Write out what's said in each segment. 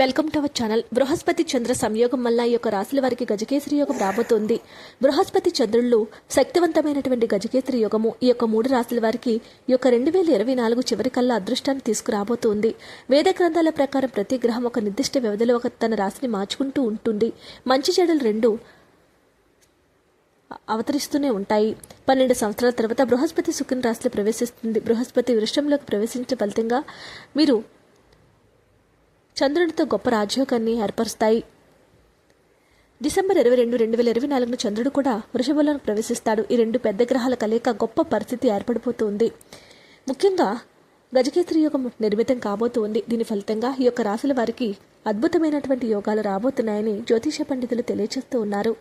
Welcome to our channel బృహస్పతి చంద్ర సంయోగం వల్ల ఈ యొక్క రాశుల వారికి గజకేసరి యోగం రాబోతోంది. బృహస్పతి చంద్రుళ్ళు శక్తివంతమైనటువంటి గజకేసరి యోగము ఈ యొక్క మూడు రాశుల వారికి ఈ యొక్క రెండు వేల ఇరవై నాలుగు చివరి కల్లా అదృష్టాన్ని తీసుకురాబోతోంది. వేద గ్రంథాల ప్రకారం ప్రతి గ్రహం ఒక నిర్దిష్ట వ్యవధిలో ఒక తన రాశిని మార్చుకుంటూ ఉంటుంది. మంచి చెడులు రెండు అవతరిస్తూనే ఉంటాయి. పన్నెండు సంవత్సరాల తర్వాత బృహస్పతి శుక్ర రాశిలో ప్రవేశిస్తుంది. బృహస్పతి వృషంలోకి ప్రవేశించే ఫలితంగా మీరు చంద్రునితో గొప్ప రాజ్యోగాన్ని ఏర్పరుస్తాయి. డిసెంబర్ ఇరవై రెండు రెండు వేల ఇరవై నాలుగున చంద్రుడు కూడా వృషభంలో ప్రవేశిస్తాడు. ఈ రెండు పెద్ద గ్రహాల కలయిక గొప్ప పరిస్థితి ఏర్పడిపోతుంది ముఖ్యంగా గజకేసరి యోగం నిర్మితం కాబోతుంది. దీని ఫలితంగా ఈ యొక్క రాశుల వారికి అద్భుతమైనటువంటి యోగాలు రాబోతున్నాయని జ్యోతిష పండితులు తెలియజేస్తూ ఉన్నారు.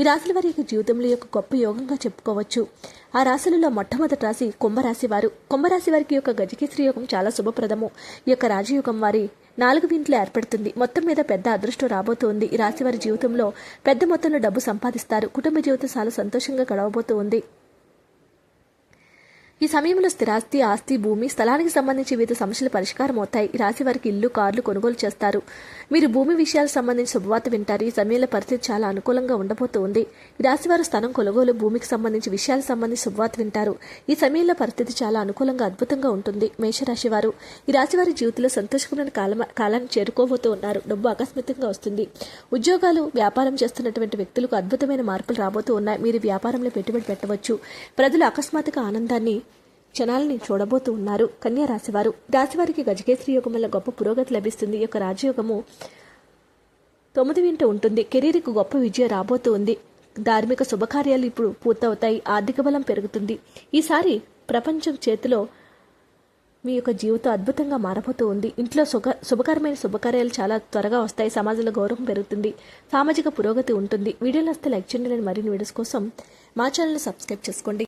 ఈ రాశుల వారి యొక్క జీవితంలో యొక్క గొప్ప యోగంగా చెప్పుకోవచ్చు. ఆ రాశులలో మొట్టమొదటి రాశి కుంభరాశి వారు. కుంభరాశి వారికి యొక్క గజకేసరి యోగం చాలా శుభప్రదము. ఈ యొక్క రాజయోగం వారి నాలుగు ఇంట్లో ఏర్పడుతుంది. మొత్తం మీద పెద్ద అదృష్టం రాబోతోంది. ఈ రాశి వారి జీవితంలో పెద్ద మొత్తంలో డబ్బు సంపాదిస్తారు. కుటుంబ జీవితం చాలా సంతోషంగా గడవబోతోంది. ఈ సమయంలో స్థిరాస్తి ఆస్తి భూమి స్థలానికి సంబంధించి వివిధ సమస్యలు పరిష్కారం అవుతాయి. ఈ రాశి వారికి ఇల్లు కార్లు కొనుగోలు చేస్తారు. మీరు భూమి విషయాలకు సంబంధించి శుభవార్త వింటారు. ఈ సమయంలో పరిస్థితి చాలా అనుకూలంగా ఉండబోతోంది. ఈ రాశి వారు స్థలం కొనుగోలు భూమికి సంబంధించి విషయాలకు సంబంధించి శుభవార్త వింటారు. ఈ సమయంలో పరిస్థితి చాలా అనుకూలంగా అద్భుతంగా ఉంటుంది. మేషరాశి వారు ఈ రాశి వారి జీవితంలో సంతోషకరమైన కాలం కాలాన్ని చేరుకోబోతూ ఉన్నారు డబ్బు ఆకస్మికంగా వస్తుంది. ఉద్యోగాలు వ్యాపారం చేస్తున్నటువంటి వ్యక్తులకు అద్భుతమైన మార్పులు రాబోతూ ఉన్నాయి. మీరు వ్యాపారంలో పెట్టుబడి పెట్టవచ్చు. ప్రజలు అకస్మాత్తుగా ఆనందాన్ని క్షణాలని చూడబోతూ ఉన్నారు. కన్యా రాశివారు. రాశివారికి గజకేశ్వరి యోగం వల్ల గొప్ప పురోగతి లభిస్తుంది. ఈ యొక్క రాజయోగము తొమ్మిది వింట ఉంటుంది. కెరీర్కు గొప్ప విజయం రాబోతూ ఉంది ధార్మిక శుభకార్యాలు ఇప్పుడు పూర్తవుతాయి. ఆర్థిక బలం పెరుగుతుంది. ఈసారి ప్రపంచం చేతిలో మీ యొక్క జీవితం అద్భుతంగా మారబోతూ ఉంది ఇంట్లో శుభ శుభకరమైన శుభకార్యాలు చాలా త్వరగా వస్తాయి. సమాజంలో గౌరవం పెరుగుతుంది. సామాజిక పురోగతి ఉంటుంది. వీడియోలు వస్తే లైక్ చేయండి. మరిన్ని వీడియోస్ కోసం మా ఛానల్ని సబ్స్క్రైబ్ చేసుకోండి.